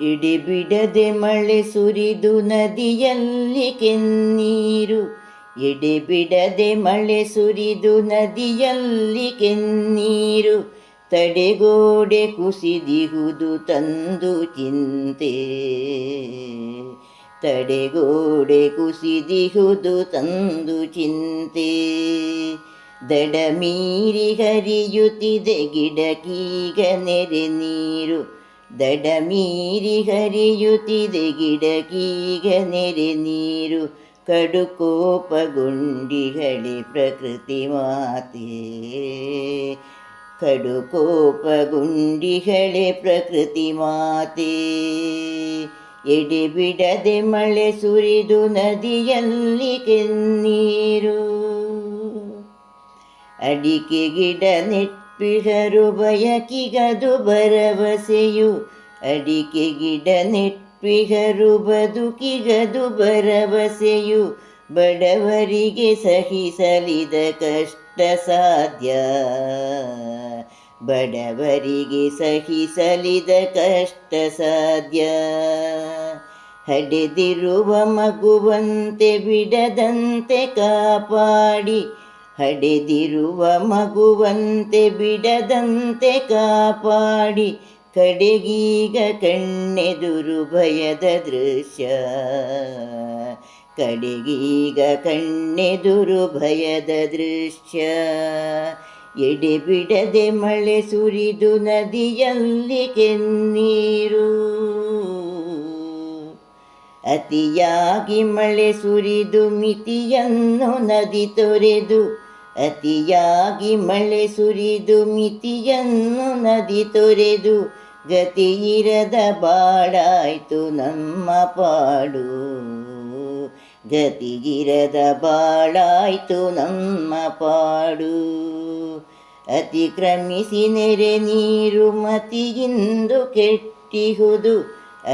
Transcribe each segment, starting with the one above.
ಎಡೆಬಿಡದೆ ಮಳೆ ಸುರಿದು ನದಿಯಲ್ಲಿ ಕೆನ್ನೀರು ಎಡೆಬಿಡದೆ ಮಳೆ ಸುರಿದು ನದಿಯಲ್ಲಿ ಕೆನ್ನೀರು ತಡೆಗೋಡೆ ಕುಸಿದಿಹುದು ತಂದು ಚಿಂತೆ ತಡೆಗೋಡೆ ಕುಸಿದಿಹುದು ತಂದು ಚಿಂತೆ ದಡ ಮೀರಿ ಹರಿಯುತ್ತಿದೆ ಗಿಡಕೀಗ ನೆರೆ ನೀರು ದಡ ಮೀರಿ ಹರಿಯುತ್ತಿದೆ ಗಿಡಕೀಗ ನೆರೆ ನೀರು ಕಡುಕೋಪಗುಂಡಿಗಳಿ ಪ್ರಕೃತಿ ಮಾತೆ. ಕಡುಕೋಪಗುಂಡಿಗಳೆ ಪ್ರಕೃತಿ ಮಾತೆ. ಎಡೆಬಿಡದೆ ಮಳೆ ಸುರಿದು ನದಿಯಲ್ಲಿ ಕೆನ್ನೀರು. ಅಡಿಕೆ ಗಿಡ ನೆಟ್ಪಿಹರು ಬಯಕಿಗದು ಭರವಸೆಯು. ಅಡಿಕೆ ಗಿಡ ನೆಟ್ಟಿಗರು ಬದುಕಿಗದು ಭರವಸೆಯು. ಬಡವರಿಗೆ ಸಹಿಸಲಿದ ಕಷ್ಟ ಸಾಧ್ಯ. ಬಡವರಿಗೆ ಸಹಿಸಲಿದ ಕಷ್ಟ ಸಾಧ್ಯ. ಹಡೆದಿರುವ ಮಗುವಂತೆ ಬಿಡದಂತೆ ಕಾಪಾಡಿ. ಹಡೆದಿರುವ ಮಗುವಂತೆ ಬಿಡದಂತೆ ಕಾಪಾಡಿ, ಕಡೆಗೀಗ ಕಣ್ಣೆದುರು ಭಯದ ದೃಶ್ಯ. ಕಡೆಗೀಗ ಕಣ್ಣೆದುರು ಭಯದ ದೃಶ್ಯ. ಎಡೆ ಬಿಡದೆ ಮಳೆ ಸುರಿದು ನದಿಯಲ್ಲಿ ಕೆನ್ನೀರು. ಅತಿಯಾಗಿ ಮಳೆ ಸುರಿದು ಮಿತಿಯನ್ನು ನದಿ ತೊರೆದು ಅತಿಯಾಗಿ ಮಳೆ ಸುರಿದು ಮಿತಿಯನ್ನು ನದಿ ತೊರೆದು ಗತಿಯಿರದ ಬಾಡಾಯ್ತು ನಮ್ಮ ಪಾಡು. ಗತಿಗಿರದ ಬಾಳಾಯ್ತು ನಮ್ಮ ಪಾಡು. ಅತಿಕ್ರಮಿಸಿ ನೆರೆ ನೀರು ಮತಿಯಿಂದು ಕೆಟ್ಟಿಹುದು.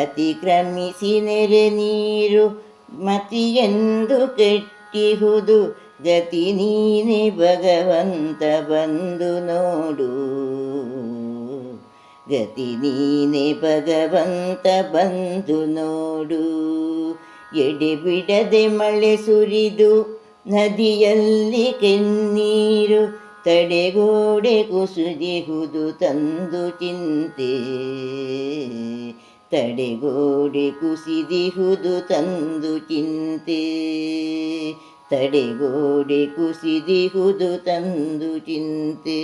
ಅತಿಕ್ರಮಿಸಿ ನೆರೆ ನೀರು ಮತಿಯೆಂದು ಕೆಟ್ಟಿಹುದು. ಗತಿ ನೀನೆ ಭಗವಂತ ಬಂದು ನೋಡು. ಗತಿ ನೀನೆ ಭಗವಂತ ಬಂದು ನೋಡು. ಎಡೆ ಬಿಡದೆ ಮಳೆ ಸುರಿದು ನದಿಯಲ್ಲಿ ಕೆನ್ನೀರು ತಡೆಗೋಡೆ ಕುಸುದಿಹುದು ತಂದು ಚಿಂತೆ ತಡೆಗೋಡೆ ಕುಸಿದಿಹುದು ತಂದು ಚಿಂತೆ ತಡೆಗೋಡೆ ಕುಸಿದಿಹುದು ತಂದು ಚಿಂತೆ.